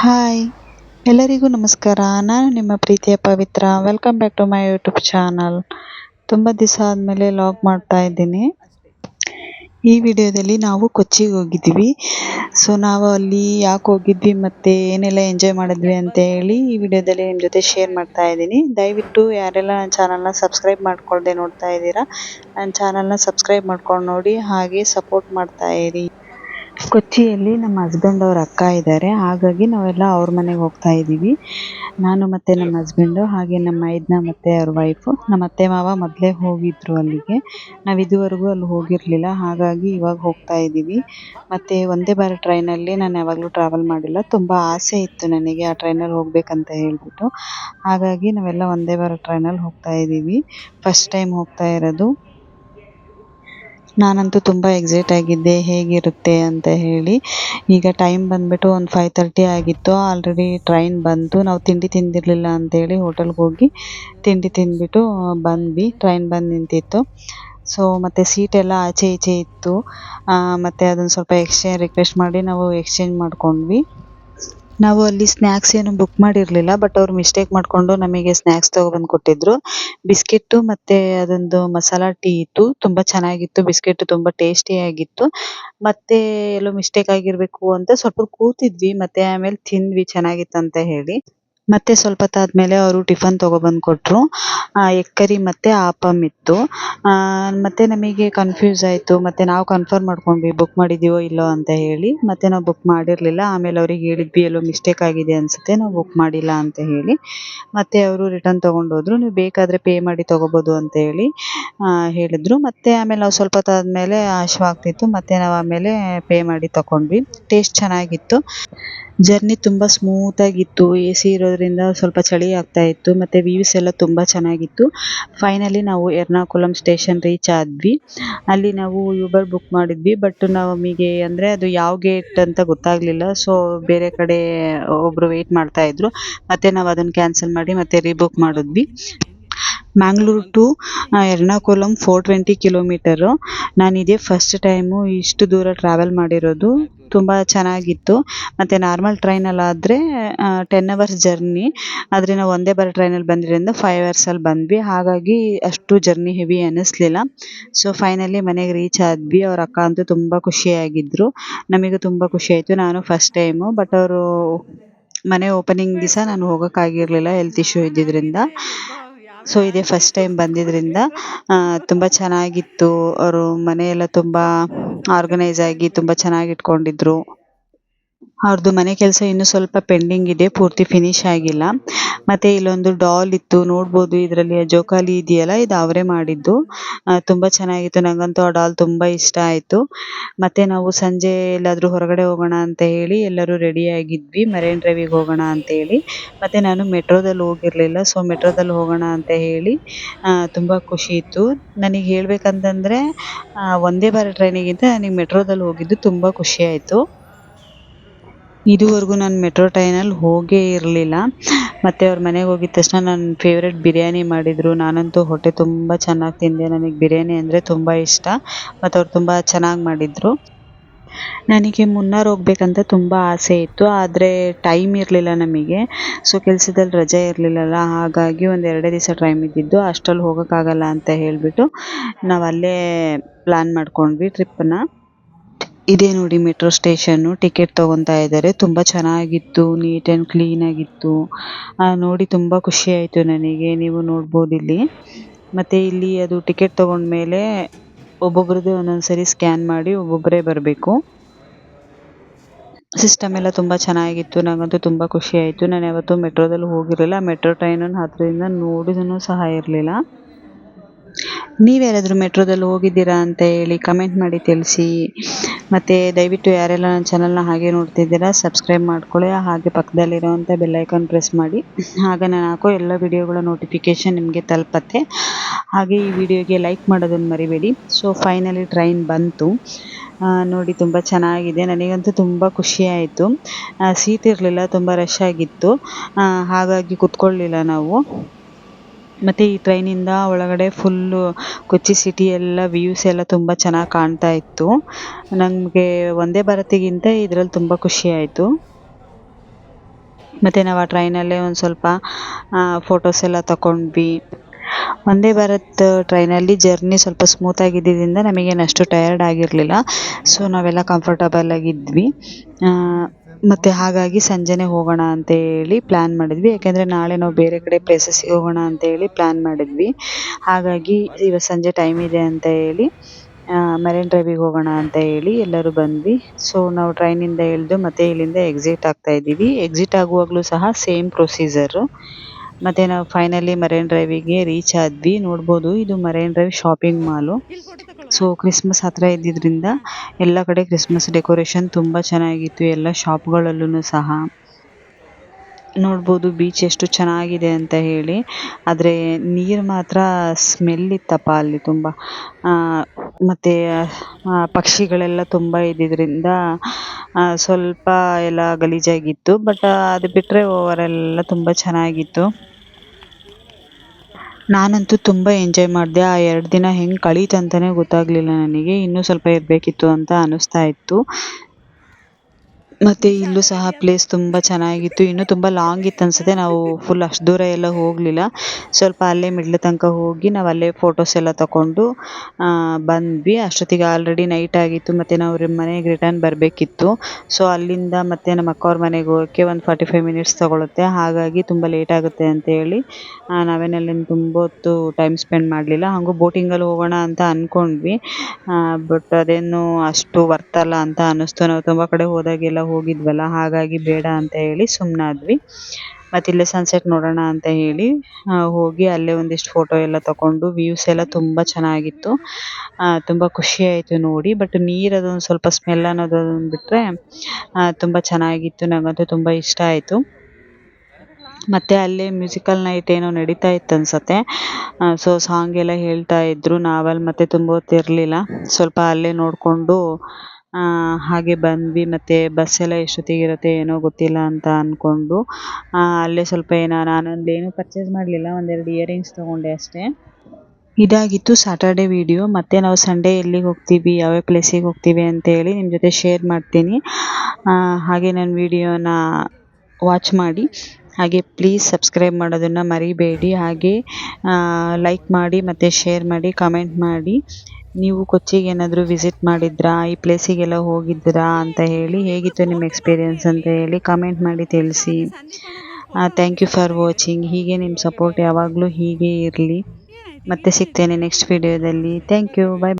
Hi ಎಲ್ಲರಿಗೂ ನಮಸ್ಕಾರ. ನಾನು ನಿಮ್ಮ ಪ್ರೀತಿಯ Pavitra. Welcome back to my YouTube channel ತುಂಬ ದಿವಸ ಆದಮೇಲೆ ಲಾಗ್ ಮಾಡ್ತಾ ಇದ್ದೀನಿ. ಈ ವಿಡಿಯೋದಲ್ಲಿ ನಾವು ಕೊಚ್ಚಿಗೆ ಹೋಗಿದ್ವಿ ಸೊ ನಾವು ಅಲ್ಲಿ ಯಾಕೆ ಹೋಗಿದ್ವಿ ಮತ್ತು ಏನೆಲ್ಲ ಎಂಜಾಯ್ ಮಾಡಿದ್ವಿ ಅಂತ ಹೇಳಿ ಈ ವಿಡಿಯೋದಲ್ಲಿ ನಿಮ್ಮ ಜೊತೆ ಶೇರ್ ಮಾಡ್ತಾ ಇದ್ದೀನಿ. ದಯವಿಟ್ಟು ಯಾರೆಲ್ಲ ನನ್ನ ಚಾನಲ್ನ ಸಬ್ಸ್ಕ್ರೈಬ್ ಮಾಡ್ಕೊಳ್ಳದೆ ನೋಡ್ತಾ ಇದ್ದೀರಾ, ನನ್ನ ಚಾನಲ್ನ ಸಬ್ಸ್ಕ್ರೈಬ್ ಮಾಡ್ಕೊಂಡು ನೋಡಿ, ಹಾಗೆ ಸಪೋರ್ಟ್ ಮಾಡ್ತಾ ಇರಿ. ಕೊಚ್ಚಿಯಲ್ಲಿ ನಮ್ಮ ಹಸ್ಬೆಂಡ್ ಅವ್ರ ಅಕ್ಕ ಇದ್ದಾರೆ ಹಾಗಾಗಿ ನಾವೆಲ್ಲ ಅವ್ರ ಮನೆಗೆ ಹೋಗ್ತಾ ಇದ್ದೀವಿ ನಾನು ಮತ್ತು ನಮ್ಮ ಹಸ್ಬೆಂಡು ಹಾಗೆ ನಮ್ಮ ಮೈದ್ನ ಮತ್ತು ಅವ್ರ ವೈಫು ನಮ್ಮ ಅತ್ತೆ ಮಾವ ಮೊದಲೇ ಹೋಗಿದ್ರು ಅಲ್ಲಿಗೆ. ನಾವು ಇದುವರೆಗೂ ಅಲ್ಲಿ ಹೋಗಿರಲಿಲ್ಲ. ಹಾಗಾಗಿ ಇವಾಗ ಹೋಗ್ತಾ ಇದ್ದೀವಿ ಮತ್ತು ಒಂದೇ ಬಾರಿ ಟ್ರೈನಲ್ಲಿ ನಾನು ಯಾವಾಗಲೂ ಟ್ರಾವೆಲ್ ಮಾಡಿಲ್ಲ. ತುಂಬ ಆಸೆ ಇತ್ತು ನನಗೆ ಆ ಟ್ರೈನಲ್ಲಿ ಹೋಗಬೇಕಂತ ಹೇಳ್ಬಿಟ್ಟು. ಹಾಗಾಗಿ ನಾವೆಲ್ಲ ಒಂದೇ ಬಾರಿ ಟ್ರೈನಲ್ಲಿ ಹೋಗ್ತಾ ಇದ್ದೀವಿ ಫಸ್ಟ್ ಟೈಮ್ ಹೋಗ್ತಾ ಇರೋದು. ನಾನಂತೂ ತುಂಬ ಎಕ್ಸೈಟ್ ಆಗಿದ್ದೆ, ಹೇಗಿರುತ್ತೆ ಅಂತ ಹೇಳಿ. ಈಗ ಟೈಮ್ ಬಂದುಬಿಟ್ಟು ಒಂದು ಫೈವ್ ತರ್ಟಿ ಆಗಿತ್ತು. ಆಲ್ರೆಡಿ ಟ್ರೈನ್ ಬಂತು. ನಾವು ತಿಂಡಿ ತಿಂದಿರಲಿಲ್ಲ ಅಂತೇಳಿ ಹೋಟೆಲ್ಗೆ ಹೋಗಿ ತಿಂಡಿ ತಿಂದ್ಬಿಟ್ಟು ಬಂದ್ವಿ. ಟ್ರೈನ್ ಬಂದು ನಿಂತಿತ್ತು. ಸೊ ಮತ್ತು ಸೀಟೆಲ್ಲ ಆಚೆ ಈಚೆ ಇತ್ತು. ಮತ್ತು ಅದನ್ನು ಸ್ವಲ್ಪ ಎಕ್ಸ್ಚೇಂಜ್ ರಿಕ್ವೆಸ್ಟ್ ಮಾಡಿ ನಾವು ಎಕ್ಸ್ಚೇಂಜ್ ಮಾಡ್ಕೊಂಡ್ವಿ. ನಾವು ಅಲ್ಲಿ ಸ್ನಾಕ್ಸ್ ಏನು ಬುಕ್ ಮಾಡಿರಲಿಲ್ಲ ಬಟ್ ಅವ್ರು ಮಿಸ್ಟೇಕ್ ಮಾಡ್ಕೊಂಡು ನಮಗೆ ಸ್ನಾಕ್ಸ್ ತೊಗೊಬಂದು ಕೊಟ್ಟಿದ್ರು. ಬಿಸ್ಕೆಟ್ ಮತ್ತೆ ಅದೊಂದು ಮಸಾಲಾ ಟೀ ಇತ್ತು, ತುಂಬಾ ಚೆನ್ನಾಗಿತ್ತು. ಬಿಸ್ಕೆಟ್ ತುಂಬಾ ಟೇಸ್ಟಿ ಆಗಿತ್ತು. ಮತ್ತೆ ಎಲ್ಲೋ ಮಿಸ್ಟೇಕ್ ಆಗಿರಬೇಕು ಅಂತ ಸ್ವಲ್ಪ ಕೂತಿದ್ವಿ, ಮತ್ತೆ ಆಮೇಲೆ ತಿಂದ್ವಿ ಚೆನ್ನಾಗಿತ್ತು ಅಂತ ಹೇಳಿ. ಮತ್ತೆ ಸ್ವಲ್ಪ ಹೊತ್ತಾದ್ಮೇಲೆ ಅವರು ಟಿಫನ್ ತೊಗೊಬಂದು ಕೊಟ್ಟರು ಎಗ್ ಕರಿ ಮತ್ತು ಆಪಮ್ ಇತ್ತು. ಮತ್ತು ನಮಗೆ ಕನ್ಫ್ಯೂಸ್ ಆಯಿತು. ಮತ್ತು ನಾವು ಕನ್ಫರ್ಮ್ ಮಾಡ್ಕೊಂಡ್ವಿ ಬುಕ್ ಮಾಡಿದ್ದೀವೋ ಇಲ್ಲೋ ಅಂತ ಹೇಳಿ. ಮತ್ತು ನಾವು ಬುಕ್ ಮಾಡಿರಲಿಲ್ಲ. ಆಮೇಲೆ ಅವ್ರಿಗೆ ಹೇಳಿದ್ವಿ, ಎಲ್ಲೋ ಮಿಸ್ಟೇಕ್ ಆಗಿದೆ ಅನಿಸುತ್ತೆ, ನಾವು ಬುಕ್ ಮಾಡಿಲ್ಲ ಅಂತ ಹೇಳಿ. ಮತ್ತು ಅವರು ರಿಟರ್ನ್ ತೊಗೊಂಡೋದ್ರು. ನೀವು ಬೇಕಾದರೆ ಪೇ ಮಾಡಿ ತೊಗೋಬೋದು ಅಂತ ಹೇಳಿ ಹೇಳಿದ್ರು. ಮತ್ತು ಆಮೇಲೆ ನಾವು ಸ್ವಲ್ಪ ಹೊತ್ತಾದ್ಮೇಲೆ ಆಶವಾಗ್ತಿತ್ತು. ಮತ್ತು ನಾವು ಆಮೇಲೆ ಪೇ ಮಾಡಿ ತೊಗೊಂಡ್ವಿ ಟೇಸ್ಟ್ ಚೆನ್ನಾಗಿತ್ತು. ಜರ್ನಿ ತುಂಬ ಸ್ಮೂತಾಗಿತ್ತು ಎ ಸಿ ಇರೋದ್ರಿಂದ ಸ್ವಲ್ಪ ಚಳಿ ಆಗ್ತಾ ಇತ್ತು, ಮತ್ತು ವ್ಯೂಸ್ ಎಲ್ಲ ತುಂಬ ಚೆನ್ನಾಗಿತ್ತು. ಫೈನಲಿ ನಾವು ಎರ್ನಾಕುಲಂ ಸ್ಟೇಷನ್ ರೀಚ್ ಆದ್ವಿ. ಅಲ್ಲಿ ನಾವು ಯೂಬರ್ ಬುಕ್ ಮಾಡಿದ್ವಿ ಬಟ್ ನಮಗೆ ಅಂದರೆ ಅದು ಯಾವ ಗೇಟ್ ಅಂತ ಗೊತ್ತಾಗಲಿಲ್ಲ. ಸೊ ಬೇರೆ ಕಡೆ ಒಬ್ಬರು ಮಾಡ್ತಾ ಇದ್ರು. ಮತ್ತು ನಾವು ಅದನ್ನು ಕ್ಯಾನ್ಸಲ್ ಮಾಡಿ ಮತ್ತೆ ರೀಬುಕ್ ಮಾಡಿದ್ವಿ. Mangalore to Ernakulam four twenty kilometre ನಾನು ಇದೇ ಫಸ್ಟ್ ಟೈಮು ಇಷ್ಟು ದೂರ ಟ್ರಾವೆಲ್ ಮಾಡಿರೋದು. ತುಂಬ ಚೆನ್ನಾಗಿತ್ತು. ಮತ್ತು ನಾರ್ಮಲ್ ಟ್ರೈನಲ್ಲಾದರೆ ಟೆನ್ ಅವರ್ಸ್ ಜರ್ನಿ ಆದರೆ ನಾವು ಒಂದೇ ಬಾರಿ ಟ್ರೈನಲ್ಲಿ ಬಂದಿರೋದ್ರಿಂದ ಫೈವ್ ಅವರ್ಸಲ್ಲಿ ಬಂದ್ವಿ. ಹಾಗಾಗಿ ಅಷ್ಟು ಜರ್ನಿ ಹೆವಿ ಅನ್ನಿಸ್ಲಿಲ್ಲ. ಸೊ ಫೈನಲಿ ಮನೆಗೆ ರೀಚ್ ಆದ್ವಿ. ಅವ್ರ ಅಕ್ಕ ಅಂತೂ ತುಂಬ ಖುಷಿಯಾಗಿದ್ದರು ನಮಗೂ ತುಂಬ ಖುಷಿ ಆಯಿತು. ನಾನು ಫಸ್ಟ್ ಟೈಮು ಬಟ್ ಅವರು ಮನೆ ಓಪನಿಂಗ್ ದಿವಸ ನಾನು ಹೋಗೋಕ್ಕಾಗಿರಲಿಲ್ಲ. ಹೆಲ್ತ್ ಇಶ್ಯೂ ಇದ್ದಿದ್ದರಿಂದ ಸೊ ಇದೇ ಫಸ್ಟ್ ಟೈಮ್ ಬಂದಿದ್ದರಿಂದ ತುಂಬ ಚೆನ್ನಾಗಿತ್ತು. ಅವರು ಮನೆಯೆಲ್ಲ ತುಂಬ ಆರ್ಗನೈಸ್ ಆಗಿ ತುಂಬ ಚೆನ್ನಾಗಿ ಇಟ್ಕೊಂಡಿದ್ರು ಅವ್ರದ್ದು ಮನೆ ಕೆಲಸ ಇನ್ನು ಸ್ವಲ್ಪ ಪೆಂಡಿಂಗ್ ಇದೆ, ಪೂರ್ತಿ ಫಿನಿಶ್ ಆಗಿಲ್ಲ. ಮತ್ತೆ ಇಲ್ಲೊಂದು ಡಾಲ್ ಇತ್ತು, ನೋಡ್ಬೋದು ಇದರಲ್ಲಿ ಜೋಕಾಲಿ ಇದೆಯಲ್ಲ, ಇದು ಅವರೇ ಮಾಡಿದ್ದು. ತುಂಬ ಚೆನ್ನಾಗಿತ್ತು ನನಗಂತೂ ಆ ಡಾಲ್ ತುಂಬ ಇಷ್ಟ ಆಯಿತು. ಮತ್ತೆ ನಾವು ಸಂಜೆ ಎಲ್ಲಾದರೂ ಹೊರಗಡೆ ಹೋಗೋಣ ಅಂತ ಹೇಳಿ, ಎಲ್ಲರೂ ರೆಡಿಯಾಗಿದ್ವಿ ಮರೈನ್ ಡ್ರೈವಿಗೆ ಹೋಗೋಣ ಅಂತ ಹೇಳಿ. ಮತ್ತೆ ನಾನು ಮೆಟ್ರೋದಲ್ಲಿ ಹೋಗಿರಲಿಲ್ಲ ಸೊ ಮೆಟ್ರೋದಲ್ಲಿ ಹೋಗೋಣ ಅಂತ ಹೇಳಿ ತುಂಬ ಖುಷಿ ಇತ್ತು. ನನಗೆ ಹೇಳ್ಬೇಕಂತಂದರೆ ಒಂದೇ ಬಾರಿ ಟ್ರೈನಿಗಿಂತ ನನಗೆ ಮೆಟ್ರೋದಲ್ಲಿ ಹೋಗಿದ್ದು ತುಂಬ ಖುಷಿ ಆಯಿತು. ಇದುವರೆಗೂ ನಾನು ಮೆಟ್ರೋ ಟ್ರೈನಲ್ಲಿ ಹೋಗೇ ಇರಲಿಲ್ಲ. ಮತ್ತು ಅವ್ರ ಮನೆಗೆ ಹೋಗಿದ ತಕ್ಷಣ ನನ್ನ ಫೇವ್ರೆಟ್ ಬಿರಿಯಾನಿ ಮಾಡಿದರು. ನಾನಂತೂ ಹೊಟ್ಟೆ ತುಂಬ ಚೆನ್ನಾಗಿ ತಿಂದೆ. ನನಗೆ ಬಿರಿಯಾನಿ ಅಂದರೆ ತುಂಬ ಇಷ್ಟ. ಮತ್ತು ಅವ್ರು ತುಂಬ ಚೆನ್ನಾಗಿ ಮಾಡಿದರು. ನನಗೆ ಮುನ್ನಾರ್ ಹೋಗ್ಬೇಕಂತ ತುಂಬ ಆಸೆ ಇತ್ತು. ಆದರೆ ಟೈಮ್ ಇರಲಿಲ್ಲ ನಮಗೆ. ಸೊ ಕೆಲಸದಲ್ಲಿ ರಜೆ ಇರಲಿಲ್ಲಲ್ಲ. ಹಾಗಾಗಿ ಒಂದು ಎರಡೇ ದಿವಸ ಟೈಮ್ ಇದ್ದಿದ್ದು. ಅಷ್ಟಲ್ಲಿ ಹೋಗೋಕ್ಕಾಗಲ್ಲ ಅಂತ ಹೇಳಿಬಿಟ್ಟು ನಾವು ಅಲ್ಲೇ ಪ್ಲ್ಯಾನ್ ಮಾಡ್ಕೊಂಡ್ವಿ ಟ್ರಿಪ್ಪನ್ನ ಇದೇ ನೋಡಿ ಮೆಟ್ರೋ ಸ್ಟೇಷನ್ ಟಿಕೆಟ್ ತೊಗೊತಾ ಇದ್ದಾರೆ. ತುಂಬಾ ಚೆನ್ನಾಗಿತ್ತು, ನೀಟ್ ಕ್ಲೀನ್ ಆಗಿತ್ತು. ನೋಡಿ ತುಂಬಾ ಖುಷಿ ಆಯಿತು ನನಗೆ. ನೀವು ನೋಡ್ಬೋದು ಇಲ್ಲಿ. ಮತ್ತೆ ಇಲ್ಲಿ ಅದು ಟಿಕೆಟ್ ತೊಗೊಂಡ್ಮೇಲೆ ಒಬ್ಬೊಬ್ರದ್ದು ಒಂದೊಂದು ಸರಿ ಸ್ಕ್ಯಾನ್ ಮಾಡಿ ಒಬ್ಬೊಬ್ಬರೇ ಬರಬೇಕು. ಸಿಸ್ಟಮ್ ಎಲ್ಲ ತುಂಬ ಚೆನ್ನಾಗಿತ್ತು. ನನಗಂತೂ ತುಂಬ ಖುಷಿ ಆಯಿತು. ನಾನು ಯಾವತ್ತೂ ಮೆಟ್ರೋದಲ್ಲಿ ಹೋಗಿರಲಿಲ್ಲ. ಮೆಟ್ರೋ ಟ್ರೈನನ್ನು ಹತ್ತಿರದಿಂದ ನೋಡಿದೂ ಸಹ ಇರಲಿಲ್ಲ. ನೀವ್ಯಾರಾದರೂ ಮೆಟ್ರೋದಲ್ಲಿ ಹೋಗಿದ್ದೀರಾ ಅಂತ ಹೇಳಿ ಕಮೆಂಟ್ ಮಾಡಿ ತಿಳಿಸಿ. ಮತ್ತು ದಯವಿಟ್ಟು ಯಾರೆಲ್ಲ ನನ್ನ ಚಾನಲ್ನ ಹಾಗೆ ನೋಡ್ತಿದ್ದೀರಾ ಸಬ್ಸ್ಕ್ರೈಬ್ ಮಾಡ್ಕೊಳ್ಳಿ. ಹಾಗೆ ಪಕ್ಕದಲ್ಲಿರೋವಂಥ ಐಕಾನ್ ಪ್ರೆಸ್ ಮಾಡಿ. ಆಗ ನಾನು ಹಾಕೋ ಎಲ್ಲ ವಿಡಿಯೋಗಳ ನೋಟಿಫಿಕೇಷನ್ ನಿಮಗೆ ತಲುಪತ್ತೆ. ಹಾಗೆ ಈ ವಿಡಿಯೋಗೆ ಲೈಕ್ ಮಾಡೋದನ್ನು ಮರಿಬೇಡಿ. ಸೊ ಫೈನಲಿ ಟ್ರೈನ್ ಬಂತು. ನೋಡಿ ತುಂಬ ಚೆನ್ನಾಗಿದೆ. ನನಗಂತೂ ತುಂಬ ಖುಷಿಯಾಯಿತು ಸೀಟ್ ಇರಲಿಲ್ಲ, ತುಂಬ ರಶ್ ಆಗಿತ್ತು. ಹಾಗಾಗಿ ಕುತ್ಕೊಳ್ಳಿಲ್ಲ ನಾವು. ಮತ್ತು ಈ ಟ್ರೈನಿಂದ ಒಳಗಡೆ ಫುಲ್ಲು ಕೊಚ್ಚಿ ಸಿಟಿ ಎಲ್ಲ ವ್ಯೂಸ್ ಎಲ್ಲ ತುಂಬ ಚೆನ್ನಾಗಿ ಕಾಣ್ತಾ ಇತ್ತು. ನಮಗೆ ವಂದೇ ಭಾರತಿಗಿಂತ ಇದರಲ್ಲಿ ತುಂಬ ಖುಷಿ ಆಯಿತು. ಮತ್ತು ನಾವು ಆ ಟ್ರೈನಲ್ಲೇ ಒಂದು ಸ್ವಲ್ಪ ಫೋಟೋಸ್ ಎಲ್ಲ ತಗೊಂಡ್ವಿ ವಂದೇ ಭಾರತ್ ಟ್ರೈನಲ್ಲಿ ಜರ್ನಿ ಸ್ವಲ್ಪ ಸ್ಮೂತಾಗಿದ್ದರಿಂದ ನಮಗೇನು ಅಷ್ಟು ಟಯರ್ಡ್ ಆಗಿರಲಿಲ್ಲ. ಸೊ ನಾವೆಲ್ಲ ಕಂಫರ್ಟಬಲ್ ಆಗಿದ್ವಿ. ಮತ್ತು ಹಾಗಾಗಿ ಸಂಜೆನೆ ಹೋಗೋಣ ಅಂತ ಹೇಳಿ ಪ್ಲ್ಯಾನ್ ಮಾಡಿದ್ವಿ. ಯಾಕೆಂದರೆ ನಾಳೆ ನಾವು ಬೇರೆ ಕಡೆ ಪ್ಲೇಸಸ್ಸಿಗೆ ಹೋಗೋಣ ಅಂತ ಹೇಳಿ ಪ್ಲ್ಯಾನ್ ಮಾಡಿದ್ವಿ. ಹಾಗಾಗಿ ಇವತ್ತು ಸಂಜೆ ಟೈಮ್ ಇದೆ ಅಂತ ಹೇಳಿ ಮರೈನ್ ಡ್ರೈವಿಗೆ ಹೋಗೋಣ ಅಂತ ಹೇಳಿ ಎಲ್ಲರೂ ಬಂದ್ವಿ. ಸೊ ನಾವು ಟ್ರೈನಿಂದ ಇಳಿದು ಮತ್ತೆ ಇಲ್ಲಿಂದ ಎಕ್ಸಿಟ್ ಆಗ್ತಾ ಇದ್ದೀವಿ. ಎಕ್ಸಿಟ್ ಆಗುವಾಗಲೂ ಸಹ ಸೇಮ್ ಪ್ರೊಸೀಜರು ಮತ್ತೆ ನಾವು ಫೈನಲಿ ಮರೈನ್ ಡ್ರೈವಿಗೆ ರೀಚ್ ಆದ್ವಿ. ನೋಡ್ಬೋದು ಇದು marine drive shopping mall so Christmas ಹತ್ರ ಇದ್ದಿದ್ದರಿಂದ ಎಲ್ಲ ಕಡೆ ಕ್ರಿಸ್ಮಸ್ ಡೆಕೋರೇಷನ್ ತುಂಬ ಚೆನ್ನಾಗಿತ್ತು. ಎಲ್ಲ ಶಾಪ್ಗಳಲ್ಲೂ ಸಹ. ನೋಡ್ಬೋದು ಬೀಚ್ ಎಷ್ಟು ಚೆನ್ನಾಗಿದೆ ಅಂತ ಹೇಳಿ. ಆದರೆ ನೀರು ಮಾತ್ರ ಸ್ಮೆಲ್ ಇತ್ತಪ್ಪ ಅಲ್ಲಿ ತುಂಬ. ಮತ್ತು ಪಕ್ಷಿಗಳೆಲ್ಲ ತುಂಬ ಇದ್ದಿದ್ದರಿಂದ ಸ್ವಲ್ಪ ಎಲ್ಲ ಗಲೀಜಾಗಿತ್ತು. ಬಟ್ ಅದು ಬಿಟ್ಟರೆ ಓವರೆಲ್ಲ ತುಂಬ ಚೆನ್ನಾಗಿತ್ತು. ನಾನಂತೂ ತುಂಬ ಎಂಜಾಯ್ ಮಾಡಿದೆ. ಆ ಎರಡು ದಿನ ಹೆಂಗೆ ಕಳೀತು ಅಂತಾನೆ ಗೊತ್ತಾಗಲಿಲ್ಲ ನನಗೆ. ಇನ್ನೂ ಸ್ವಲ್ಪ ಇರಬೇಕಿತ್ತು ಅಂತ ಅನ್ನಿಸ್ತಾ ಇತ್ತು. ಮತ್ತು ಇಲ್ಲೂ ಸಹ ಪ್ಲೇಸ್ ತುಂಬ ಚೆನ್ನಾಗಿತ್ತು. ಇನ್ನೂ ತುಂಬ ಲಾಂಗ್ ಇತ್ತು ಅನಿಸುತ್ತೆ. ನಾವು ಫುಲ್ ಅಷ್ಟು ದೂರ ಎಲ್ಲ ಹೋಗಲಿಲ್ಲ. ಸ್ವಲ್ಪ ಅಲ್ಲೇ ಮಿಡ್ಲ್ ತನಕ ಹೋಗಿ ನಾವು ಅಲ್ಲೇ ಫೋಟೋಸ್ ಎಲ್ಲ ತಗೊಂಡು ಬಂದ್ವಿ. ಅಷ್ಟೊತ್ತಿಗೆ ಆಲ್ರೆಡಿ ನೈಟ್ ಆಗಿತ್ತು. ಮತ್ತು ನಾವು ಮನೆಗೆ ರಿಟರ್ನ್ ಬರಬೇಕಿತ್ತು. ಸೊ ಅಲ್ಲಿಂದ ಮತ್ತೆ ನಮ್ಮ ಅಕ್ಕವ್ರ ಮನೆಗೆ ಹೋಗೋಕ್ಕೆ ಒಂದು ಫಾರ್ಟಿ ಫೈವ್ ಮಿನಿಟ್ಸ್ ತೊಗೊಳುತ್ತೆ. ಹಾಗಾಗಿ ತುಂಬ ಲೇಟ್ ಆಗುತ್ತೆ ಅಂತ ಹೇಳಿ ನಾವೇನಲ್ಲಿ ತುಂಬ ಹೊತ್ತು ಟೈಮ್ ಸ್ಪೆಂಡ್ ಮಾಡಲಿಲ್ಲ. ಹಾಗೂ ಬೋಟಿಂಗಲ್ಲಿ ಹೋಗೋಣ ಅಂತ ಅಂದ್ಕೊಂಡ್ವಿ ಬಟ್ ಅದೇನು ಅಷ್ಟು ವರ್ತಲ್ಲ ಅಂತ ಅನ್ನಿಸ್ತು ನಾವು ತುಂಬ ಕಡೆ ಹೋದಾಗೆಲ್ಲ ಹೋಗಿದ್ವಲ್ಲ, ಹಾಗಾಗಿ ಬೇಡ ಅಂತ ಹೇಳಿ ಸುಮ್ಮನಾದ್ವಿ ಮತ್ತು ಇಲ್ಲೇ ಸನ್ಸೆಟ್ ನೋಡೋಣ ಅಂತ ಹೇಳಿ ಹೋಗಿ ಅಲ್ಲೇ ಒಂದಿಷ್ಟು ಫೋಟೋ ಎಲ್ಲ ತಗೊಂಡು ವ್ಯೂಸ್ ಎಲ್ಲ ತುಂಬ ಚೆನ್ನಾಗಿತ್ತು. ತುಂಬ ಖುಷಿ ಆಯಿತು ನೋಡಿ ಬಟ್ ನೀರು ಅದೊಂದು ಸ್ವಲ್ಪ ಸ್ಮೆಲ್ ಅನ್ನೋದು ಬಿಟ್ಟರೆ ತುಂಬ ಚೆನ್ನಾಗಿತ್ತು ನನಗಂತೂ ತುಂಬ ಇಷ್ಟ ಆಯಿತು. ಮತ್ತು ಅಲ್ಲೇ ಮ್ಯೂಸಿಕಲ್ ನೈಟ್ ಏನೋ ನಡೀತಾ ಇತ್ತು ಅನ್ಸುತ್ತೆ. ಸೊ ಸಾಂಗ್ ಎಲ್ಲ ಹೇಳ್ತಾ ಇದ್ದರು ನಾವಲ್ಲಿ ಮತ್ತೆ ತುಂಬ ಹೊತ್ತಿರಲಿಲ್ಲ. ಸ್ವಲ್ಪ ಅಲ್ಲೇ ನೋಡಿಕೊಂಡು ಹಾಗೆ ಬಂದ್ವಿ, ಮತ್ತು ಬಸ್ ಎಲ್ಲ ಎಷ್ಟೊತ್ತಿಗಿರುತ್ತೆ ಏನೋ ಗೊತ್ತಿಲ್ಲ ಅಂತ ಅಂದ್ಕೊಂಡು ಅಲ್ಲೇ ಸ್ವಲ್ಪ ಏನೋ ನಾನೊಂದು ಏನೂ ಪರ್ಚೇಸ್ ಮಾಡಲಿಲ್ಲ, ಒಂದೆರಡು ಇಯರಿಂಗ್ಸ್ ತೊಗೊಂಡೆ ಅಷ್ಟೇ. ಇದಾಗಿತ್ತು ಸ್ಯಾಟರ್ಡೆ ವಿಡಿಯೋ ಮತ್ತು ನಾವು ಸಂಡೇ ಎಲ್ಲಿಗೆ ಹೋಗ್ತೀವಿ, ಯಾವ್ಯಾವ ಪ್ಲೇಸಿಗೆ ಹೋಗ್ತೀವಿ ಅಂತೇಳಿ ನಿಮ್ಮ ಜೊತೆ ಶೇರ್ ಮಾಡ್ತೀನಿ. ಹಾಗೆ ನನ್ನ ವಿಡಿಯೋನ ವಾಚ್ ಮಾಡಿ. ಹಾಗೆ ಪ್ಲೀಸ್ ಸಬ್ಸ್ಕ್ರೈಬ್ ಮಾಡೋದನ್ನು ಮರಿಬೇಡಿ. ಹಾಗೆ ಲೈಕ್ ಮಾಡಿ ಮತ್ತು ಶೇರ್ ಮಾಡಿ ಕಮೆಂಟ್ ಮಾಡಿ. ನೀವು ಕೊಚ್ಚಿಗೆ ಏನಾದರೂ ವಿಸಿಟ್ ಮಾಡಿದ್ರಾ, ಈ ಪ್ಲೇಸಿಗೆಲ್ಲ ಹೋಗಿದ್ದೀರಾ ಅಂತ ಹೇಳಿ, ಹೇಗಿತ್ತು ನಿಮ್ಮ ಎಕ್ಸ್ಪೀರಿಯೆನ್ಸ್ ಅಂತ ಹೇಳಿ ಕಮೆಂಟ್ ಮಾಡಿ ತಿಳಿಸಿ. ಥ್ಯಾಂಕ್ ಯು ಫಾರ್ ವಾಚಿಂಗ್ ಹೀಗೆ ನಿಮ್ಮ ಸಪೋರ್ಟ್ ಯಾವಾಗಲೂ ಹೀಗೆ ಇರಲಿ. ಮತ್ತೆ ಸಿಗ್ತೇನೆ ನೆಕ್ಸ್ಟ್ ವಿಡಿಯೋದಲ್ಲಿ ಥ್ಯಾಂಕ್ ಯು ಬಾಯ್